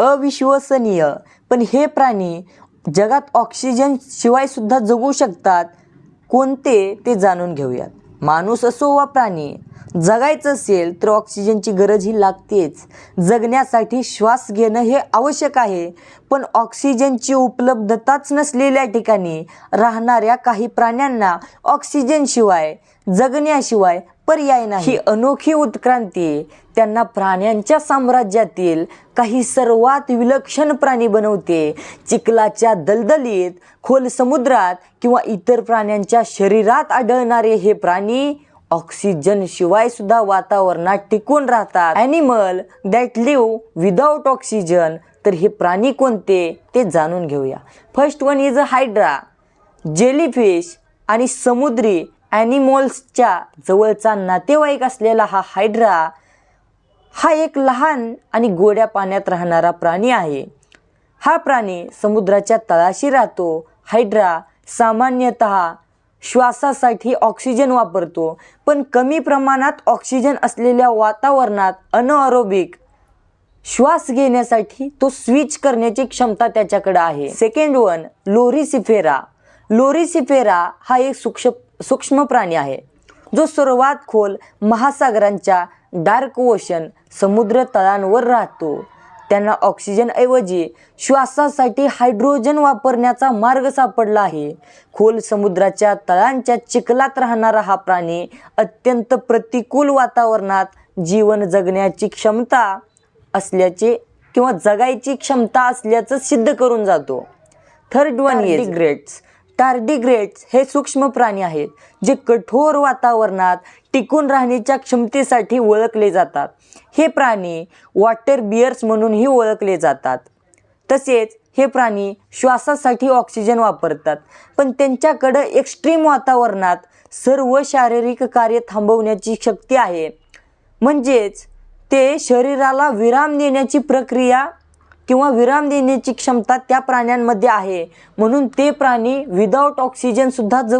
अविश्वसनीय. पण हे प्राणी जगात ऑक्सिजन शिवाय सुद्धा जगू शकतात कोणते ते जाणून घेऊयात. माणूस असो वा प्राणी जगायचं असेल तर ऑक्सिजनची गरज ही लागतेच. जगण्यासाठी श्वास घेणं हे आवश्यक आहे. पण ऑक्सिजनची उपलब्धताच नसलेल्या ठिकाणी राहणाऱ्या काही प्राण्यांना ऑक्सिजनशिवाय जगण्याशिवाय पर्याय नाही. ही अनोखी उत्क्रांती. त्यांना प्राण्यांच्या साम्राज्यातील काही सर्वात विलक्षण प्राणी बनवते. चिखलाच्या दलदलीत खोल समुद्रात किंवा इतर प्राण्यांच्या शरीरात आढळणारे हे प्राणी ऑक्सिजन शिवाय सुद्धा वातावरणात टिकून राहतात. Animal that live without oxygen तर हे प्राणी कोणते? ते जाणून घेऊया. First one is a hydra jellyfish आणि समुद्री ॲनिमल्सच्या जवळचा नातेवाईक असलेला हा हायड्रा हा एक लहान आणि गोड्या पाण्यात राहणारा प्राणी आहे. हा प्राणी समुद्राच्या तळाशी राहतो. हायड्रा सामान्यतः श्वासासाठी ऑक्सिजन वापरतो पण कमी प्रमाणात ऑक्सिजन असलेल्या वातावरणात अनअरोबिक श्वास घेण्यासाठी तो स्विच करण्याची क्षमता त्याच्याकडे आहे. Second one लोरिसिफेरा. लोरिसिफेरा हा एक सूक्ष सूक्ष्म प्राणी आहे जो सर्वात खोल महासागरांच्या डार्क ओशन समुद्र तळांवर राहतो. त्यांना ऑक्सिजनऐवजी श्वासासाठी हायड्रोजन वापरण्याचा मार्ग सापडला आहे. खोल समुद्राच्या तळांच्या चिखलात राहणारा हा प्राणी अत्यंत प्रतिकूल वातावरणात जीवन जगण्याची क्षमता असल्याचे किंवा जगायची क्षमता असल्याचं सिद्ध करून जातो. Third one is grades tardigrades हे सूक्ष्म प्राणी आहेत जे कठोर वातावरणात टिकून राहण्याच्या क्षमतेसाठी ओळखले जातात. हे प्राणी वॉटर बियर्स म्हणूनही ओळखले जातात. तसेच हे प्राणी श्वासासाठी ऑक्सिजन वापरतात. पण त्यांच्याकडं एक्स्ट्रीम वातावरणात सर्व शारीरिक कार्य थांबवण्याची शक्ती आहे. म्हणजेच ते शरीराला विराम देण्याची प्रक्रिया किंवा विराम देण्याची क्षमता त्या प्राण्यांमध्ये आहे. म्हणून ते प्राणी विदाऊट ऑक्सिजन सुद्धा जगू